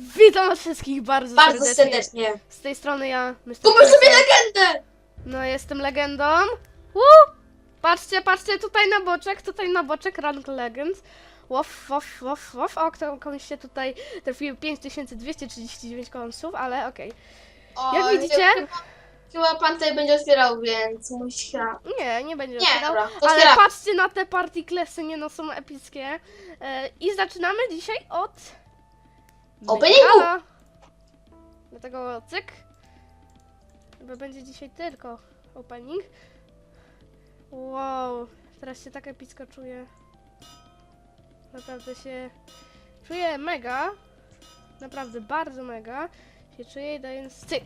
Witam was wszystkich bardzo, Bardzo serdecznie. serdecznie. Z tej strony ja, Mr. Kupisz sobie legendę! No, jestem legendą. Woo! Patrzcie, patrzcie, tutaj na boczek, tutaj na boczek, rank legend. Łof, łof, łof, łof. O, kto, komuś się tutaj trafiło 5239 konsów, ale okej. O, Jak widzicie? Chyba, chyba pan tutaj będzie otwierał, więc musi chyba... Nie, nie będzie Nie, otwierał. dobra, to Ale otwieram. patrzcie na te partyklesy, nie no, są epickie. E, I zaczynamy dzisiaj od... Openingu! Dlatego cyk. Chyba będzie dzisiaj tylko opening. Wow, teraz się tak epicko czuję. Naprawdę się czuję mega. Naprawdę bardzo mega. Się czuję dając cyk.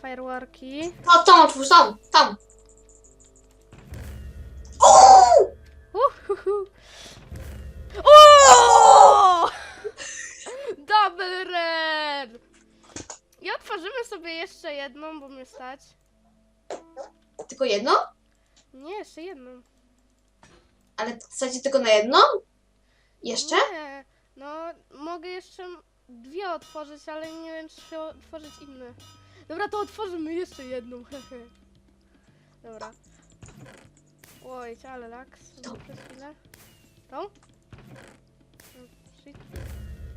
Fireworki. O, tam otwórz, tam, tam. Otworzymy sobie jeszcze jedną, bo mnie stać. Tylko jedno? Nie, jeszcze jedną. Ale chcecie tylko na jedną? Jeszcze? Nie, no mogę jeszcze dwie otworzyć, ale nie wiem, czy otworzyć inne. Dobra, to otworzymy jeszcze jedną, hehe. Dobra. Oj, ale laks. Przez chwilę. Tą?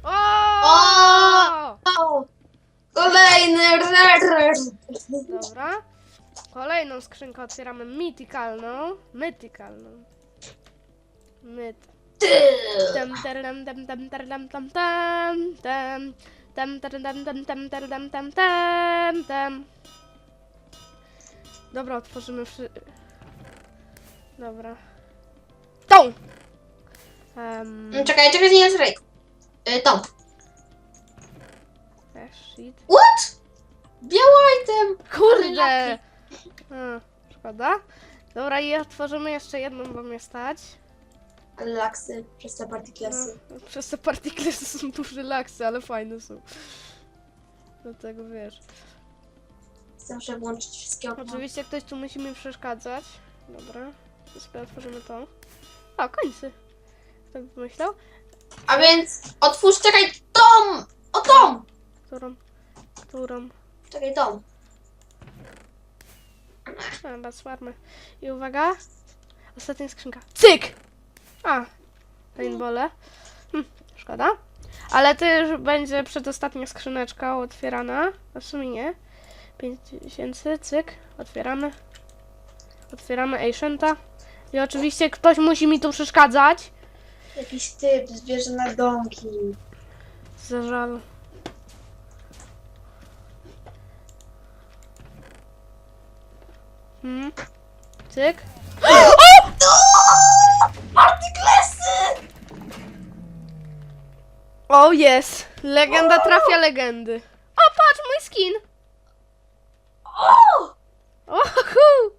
No! O! Kolejny rare! Dobra. Kolejną skrzynkę otwieramy mythikalną. Mythikalną. Myt. Tam, taradam, tam, tam, taradam, tam, tam, tam. Tam, taradam, tam, tam, taradam, tam, tam, tam. Dobra, otworzymy wszy... Dobra. Tą! Um, Mm, Czekaj, czekaj, nie jest rejk. Y, eh, shit. What? Biały item! Kurde! A, szkoda. Dobra, i otworzymy jeszcze jedną, bo mnie stać. Ale laksy przez te partyklasy. No, przez te partikle to są duże laksy, ale fajne są. Dlatego wiesz. Zawsze włączyć wszystkie okna. Oczywiście ktoś tu musi mi przeszkadzać. Dobra. to sobie otworzymy to. O, końcy. Kto by pomyślał? A więc otwórz, czekaj, Tom! O Tom! Którą? Którą? Czekaj, Tom. Chyba słarmy. I uwaga. Ostatnia skrzynka. Cyk! A. Rainbole. Hm, szkoda. Ale też będzie przedostatnia skrzyneczka otwierana. A w sumie nie. 5000, cyk. Otwieramy. Otwieramy Ancienta. I oczywiście ktoś musi mi tu przeszkadzać. Jakiś typ zbierze na domki. Za żal. Hmm. Cyk. Partyklesy! O jest! Legenda trafia legendy. O, patrz, mój skin! O! Ohu!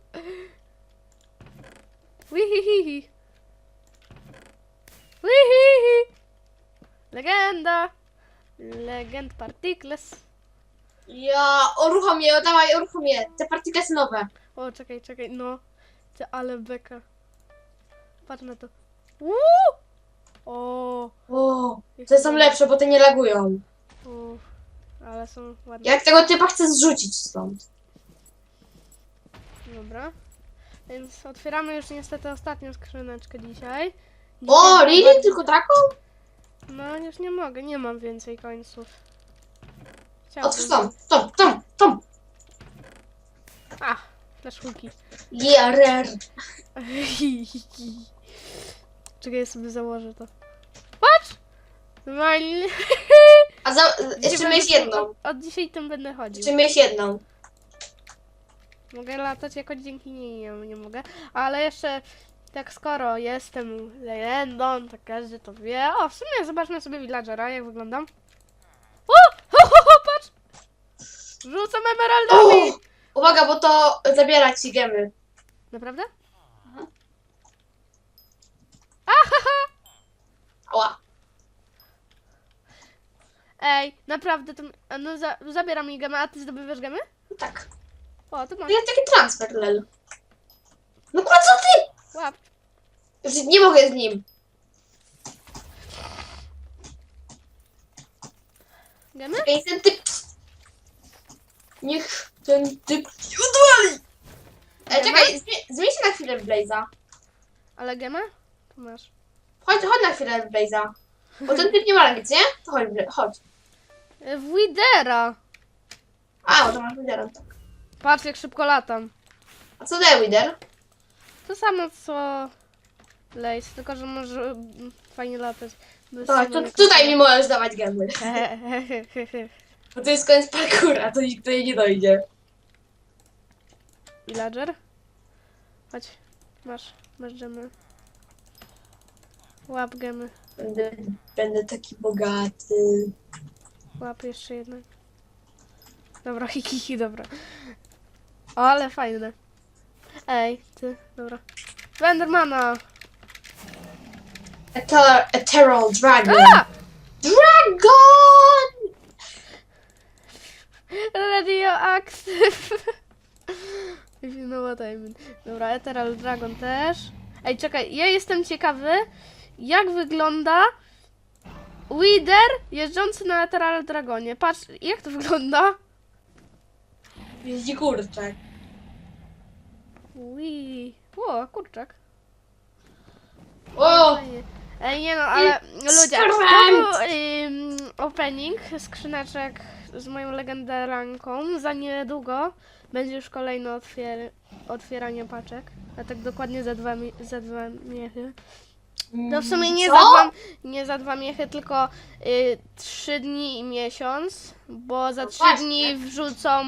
Wihihihi. Wihihi. Legenda. Legend Particles. Ja, uruchom je, dawaj, uruchom je. Te partyklesy nowe. O, czekaj, czekaj, no. Ty, ale beka. Patrz na to. Uuu! O, O, te są lepsze, bo te nie lagują. Uff, ale są ładne. Jak tego typa chcę zrzucić stąd. Dobra. Więc otwieramy już niestety ostatnią skrzyneczkę dzisiaj. O, Dzisiaj Lili, tylko taką? No już nie mogę, nie mam więcej końców. Otwórz Tom, Tom, Tom, Tom. A, flaszulki. Yeah, rare. Czekaj, ja sobie założę to. Patrz! Normalnie. A za, jeszcze miałeś jedną. Od, od dzisiaj tym będę chodził. Jeszcze miałeś jedną. Mogę latać jako dzięki niej, nie, nie mogę. Ale jeszcze, tak skoro jestem legendą, to każdy to wie. O, w sumie zobaczmy sobie villagera, jak wyglądam. O! Ho, ho, ho, patrz! Rzucam emeraldami! Uwaga, bo to zabiera ci gemy. Naprawdę? Mhm. Ahaha! Ała. Ej, naprawdę to... No, za, zabieram mi gemę, a ty zdobywasz gemy? No tak. O, to To masz. jest taki transfer, lel. No kurwa, co ty? Łap. Już nie mogę z nim. Gemy? Ej, ten typ... Niech ten typ nie udwali! Ej, czekaj, zmie- zmień się na chwilę w Blaze'a. Ale gemę? Tu masz. Chodź, chodź na chwilę w Blaze'a. Bo ten typ nie ma nic, nie? To chodź, Bla- chodź. Y, W Widera! A, bo to masz Widera. tak. Patrz jak szybko latam. A co daje Wider? To samo co Lace, tylko że może mm, fajnie latać. Bez Tak, to samego- tutaj mi możesz dawać gemy. Bo to jest koniec parkura, to nikt tutaj nie dojdzie. Villager? Chodź, masz, masz. Łap gemy, Będę, będę taki bogaty. łap jeszcze jedną. Dobra, hihihi, dobra. O, ale fajne. Ej, ty, dobra. Wendermana! Eter- Ethereal Dragon. A! Dragon! Radioactive! Mean. Dobra, Ethereal Dragon też. Ej, czekaj, ja jestem ciekawy, jak wygląda Wither jeżdżący na Ethereal Dragonie. Patrz, jak to wygląda? Jeździ kurczak. Ui. O, kurczak. O! Ej, nie no, ale ludzie, to był ym, opening skrzyneczek z moją legendaranką. Za niedługo będzie już kolejne otwier otwieranie paczek. A tak dokładnie za dwa, mi- za dwa miechy. No w sumie nie Co? za dwa, nie za dwa miechy, tylko y, trzy dni i miesiąc, bo za No trzy właśnie. dni wrzucą,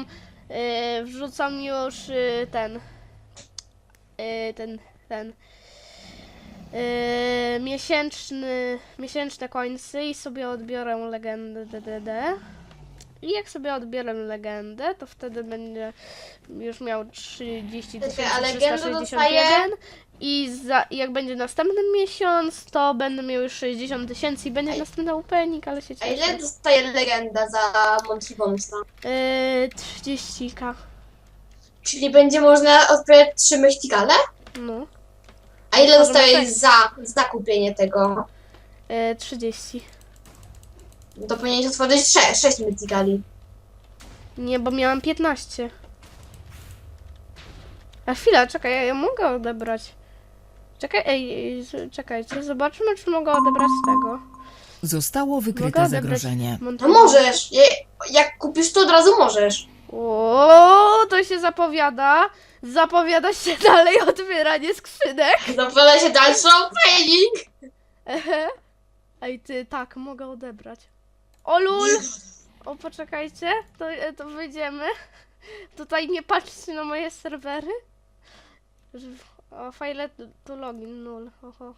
y, wrzucą już y, ten, y, ten, ten, y, miesięczny, miesięczne końce i sobie odbiorę legendę DDD. I jak sobie odbiorę legendę, to wtedy będzie już miał 30 Czekaj, a legendę 361 i za, jak będzie następny miesiąc, to będę miał już 60 tysięcy i będzie Ej. następny opening, ale się A cieszę. ile dostaje legenda za Monty Bonusa? Yy, 30k. Czyli będzie można odpowiedzieć trzy myślikale? No. A ile dostajesz tak. za, za kupienie tego? Yy, 30. To powinieneś otworzyć sześć, sześć myślikali. Nie, bo miałam 15. A chwila, czekaj, ja, ja mogę odebrać. Czekaj, ej, ej, z- czekajcie, zobaczmy, czy mogę odebrać tego. Zostało wykryte odebrać zagrożenie. No możesz. Je, jak kupisz to od razu możesz. O, to się zapowiada. Zapowiada się dalej otwieranie skrzynek. Zapowiada się dalszy opening. Ehe. Ej, ty, tak, mogę odebrać. O lul! O, poczekajcie, to, to wyjdziemy. Tutaj nie patrzcie na moje serwery. O, file to login, null. Oho.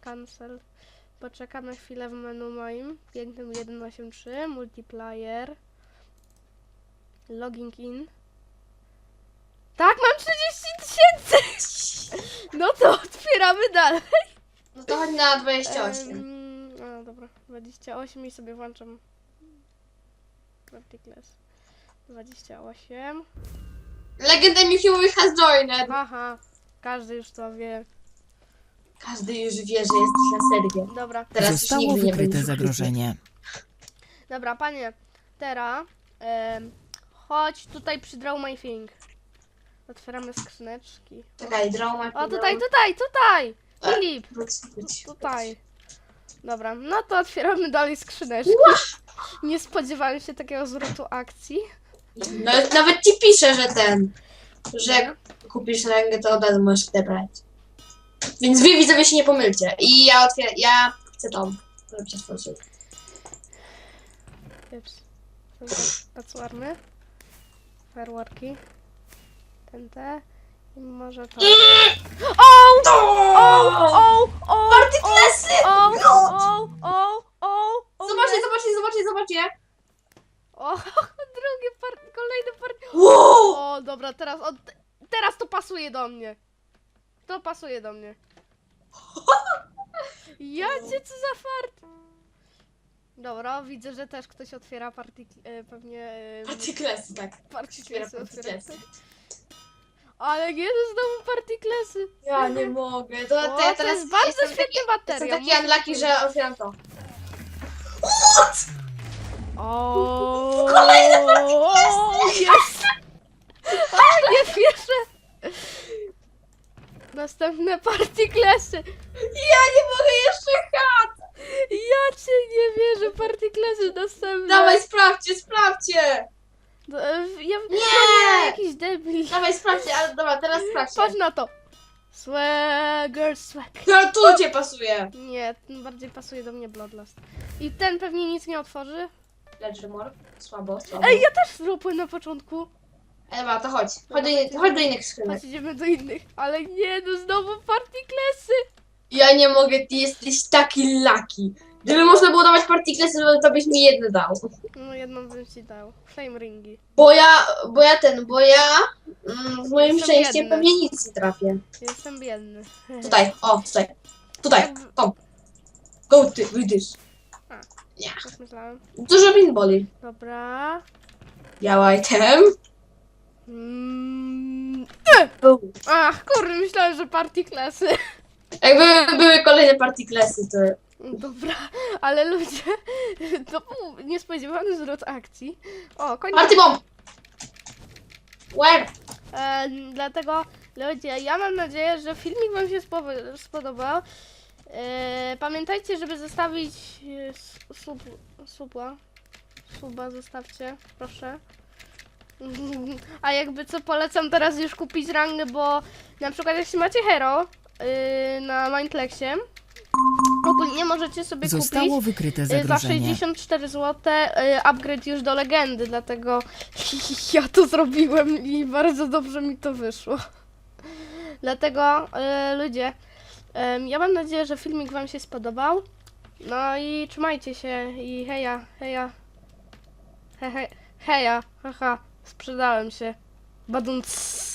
Cancel. Poczekamy chwilę w menu moim. Pięknym 183, multiplayer. Logging in. Tak, mam 30 tysięcy! No to otwieramy dalej. No to chodź na 28. Em, a, dobra, 28 i sobie włączam. Particles. 28. Legendę Mickey has joined. Aha, każdy już to wie. Każdy już wie, że jesteś na serwie. Dobra, Teraz już Zostało nigdy nie wykryte będziesz zagrożenie. dobra, panie, teraz em, chodź tutaj przy Draw My Thing. Otwieramy skrzyneczki. Czekaj, drama. O, tutaj, tutaj, tutaj! E. Filip, tutaj. Dobra, no to otwieramy dalej skrzyneczki. Nie spodziewałem się takiego zwrotu akcji. Nawet, nawet ci piszę, że ten, że jak kupisz rękę, to od razu możesz odebrać. Więc wy widzowie się nie pomylcie. I ja otwieram, ja chcę tą, się otworzył. Ups. Pacuarny. Fireworki. Ten te. I może to. O! O! O! O! Partyklesy! O! No! O! O! O! o Zobaczcie, nie. zobaczcie, zobaczcie, zobaczcie. O! Drugie part, kolejny part. Wow! O, dobra, teraz, o, teraz to pasuje do mnie. To pasuje do mnie. Ja cię co za fart. Dobra, widzę, że też ktoś otwiera party, e, pewnie e, Partyklesy, tak. partyklesy Otwiera partyklesy. Ale nie, to znowu partyklesy. Ja nie mogę. To, O, to ja to teraz jest bardzo świetny taki, materiał. Jestem taki unlucky, że otwieram to. O, jest! A, nie wierzę! Następne party klasy. Ja nie mogę jeszcze chat! Ja cię nie wierzę, party klasy następne. Dawaj, sprawdźcie, sprawdźcie! No, e, Ja, Nie! jakiś debil. Dawaj, sprawdźcie, ale dobra, teraz Patrz sprawdźcie. na to. Swagger, swag. No tu cię pasuje. Nie, ten bardziej pasuje do mnie Bloodlust. I ten pewnie nic nie otworzy. Morph, słabo, słabo. Ej, ja też dropłem na początku. Dobra, to chodź. Chodź do, chodź do innych skrzynek. Chodź, idziemy do innych. Ale nie, no znowu party klasy. Ja nie mogę, ty jesteś taki lucky. Gdyby można było dawać partikles, to byś mi jedne dał. No jedną bym ci dał. Flame ringi. Bo ja, bo ja ten, bo ja mm, z moim Jestem szczęściem biedny. pewnie nic nie trafię. Jestem biedny. Tutaj, o, tutaj. Tutaj, Jakby-. Go ty. Nie. Tak myślałem. Dużo pinboli. Dobra. Biała item. Mm. Ach, kurde, myślałem, że party klasy. Jakby były kolejne partiklesy, to... Dobra, ale ludzie, to był niespodziewany zwrot akcji. O, koniec. Party bomb! Where? E, dlatego, ludzie, ja mam nadzieję, że filmik Wam się spo- spodobał. E, pamiętajcie, żeby zostawić e, s- sub, suba. Suba zostawcie, proszę. A jakby co, polecam teraz już kupić rangę, bo na przykład jeśli macie hero y, na Mindlexie, ogólnie możecie sobie kupić Zostało wykryte Y, Za zagrożenie. 64 zł y, upgrade już do legendy, dlatego ja to zrobiłem i bardzo dobrze mi to wyszło. Dlatego y, ludzie, ja mam nadzieję, że filmik Wam się spodobał. No i trzymajcie się i heja, heja. He, he, heja, haha, sprzedałem się. Badunc.